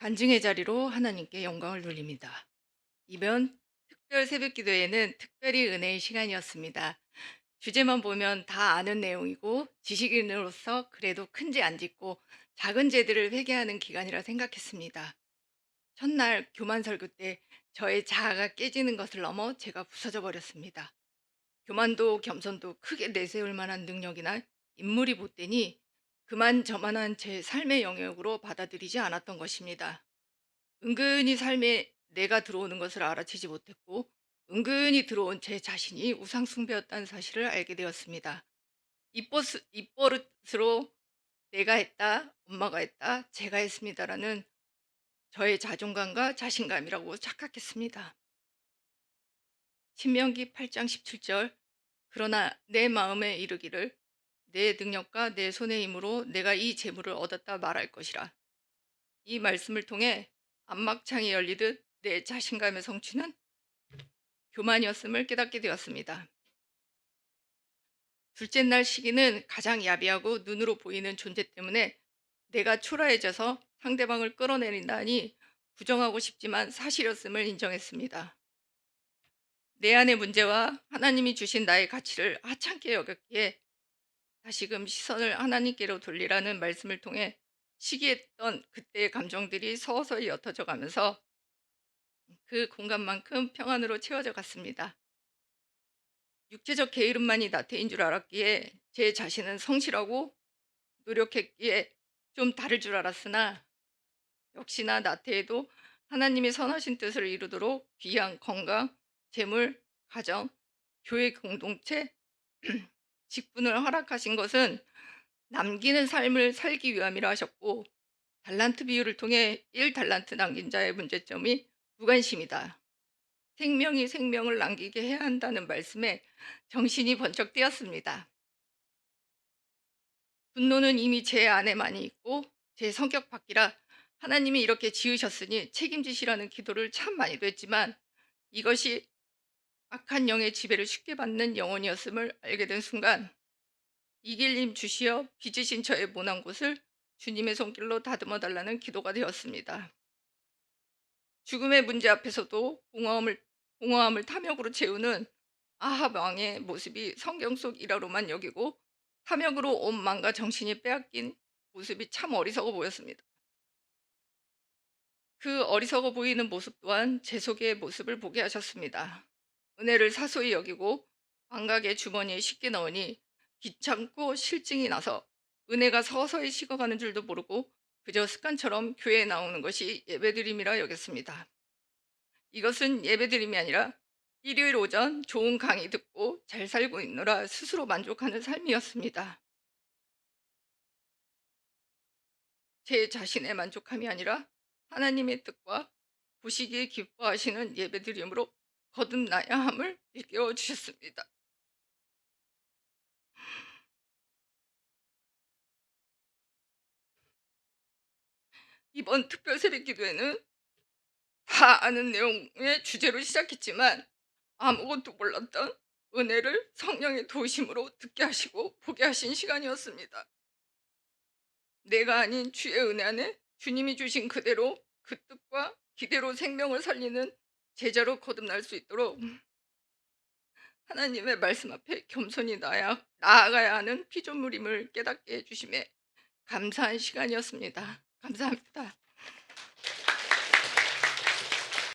간증의 자리로 하나님께 영광을 돌립니다. 이번 특별 새벽 기도회는 특별히 은혜의 시간이었습니다. 주제만 보면 다 아는 내용이고 지식인으로서 그래도 큰 죄 안 짓고 작은 죄들을 회개하는 기간이라 생각했습니다. 첫날 교만 설교 때 저의 자아가 깨지는 것을 넘어 제가 부서져 버렸습니다. 교만도 겸손도 크게 내세울 만한 능력이나 인물이 못 되니 그만저만한 제 삶의 영역으로 받아들이지 않았던 것입니다. 은근히 삶에 내가 들어오는 것을 알아채지 못했고 은근히 들어온 제 자신이 우상숭배였다는 사실을 알게 되었습니다. 입버스, 입버릇으로 내가 했다, 엄마가 했다, 제가 했습니다라는 저의 자존감과 자신감이라고 착각했습니다. 신명기 8장 17절 그러나 내 마음에 이르기를 내 능력과 내 손의 힘으로 내가 이 재물을 얻었다 말할 것이라. 이 말씀을 통해 안막창이 열리듯 내 자신감의 성취는 교만이었음을 깨닫게 되었습니다. 둘째 날 시기는 가장 야비하고 눈으로 보이는 존재 때문에 내가 초라해져서 상대방을 끌어내린다니 부정하고 싶지만 사실이었음을 인정했습니다. 내 안의 문제와 하나님이 주신 나의 가치를 하찮게 여겼기에 다시금 시선을 하나님께로 돌리라는 말씀을 통해 시기했던 그때의 감정들이 서서히 옅어져 가면서 그 공간만큼 평안으로 채워져 갔습니다. 육체적 게으름만이 나태인 줄 알았기에 제 자신은 성실하고 노력했기에 좀 다를 줄 알았으나 역시나 나태해도 하나님의 선하신 뜻을 이루도록 귀한 건강, 재물, 가정, 교회 공동체, 직분을 허락하신 것은 남기는 삶을 살기 위함이라 하셨고 달란트 비유를 통해 1달란트 남긴 자의 문제점이 무관심이다. 생명이 생명을 남기게 해야 한다는 말씀에 정신이 번쩍 뜨였습니다. 분노는 이미 제 안에 많이 있고 제 성격 밖이라 하나님이 이렇게 지으셨으니 책임지시라는 기도를 참 많이도 했지만 이것이 악한 영의 지배를 쉽게 받는 영혼이었음을 알게 된 순간 이길님 주시어 빚으신 저의 모난 곳을 주님의 손길로 다듬어 달라는 기도가 되었습니다. 죽음의 문제 앞에서도 공허함을, 공허함을 탐욕으로 채우는 아합 왕의 모습이 성경 속 일화로만 여기고 탐욕으로 온 마음과 정신이 빼앗긴 모습이 참 어리석어 보였습니다. 그 어리석어 보이는 모습 또한 제 속의 모습을 보게 하셨습니다. 은혜를 사소히 여기고 광각의 주머니에 쉽게 넣으니 귀찮고 실증이 나서 은혜가 서서히 식어가는 줄도 모르고 그저 습관처럼 교회에 나오는 것이 예배드림이라 여겼습니다. 이것은 예배드림이 아니라 일요일 오전 좋은 강의 듣고 잘 살고 있노라 스스로 만족하는 삶이었습니다. 제 자신의 만족함이 아니라 하나님의 뜻과 보시기에 기뻐하시는 예배드림으로 거듭나야 함을 일깨워 주셨습니다. 이번 특별 새벽 기도회는 다 아는 내용의 주제로 시작했지만 아무것도 몰랐던 은혜를 성령의 도심으로 듣게 하시고 보게 하신 시간이었습니다. 내가 아닌 주의 은혜 안에 주님이 주신 그대로 그 뜻과 기대로 생명을 살리는 제자로 거듭날 수 있도록 하나님의 말씀 앞에 겸손히 나야, 나아가야 하는 피조물임을 깨닫게 해주심에 감사한 시간이었습니다. 감사합니다.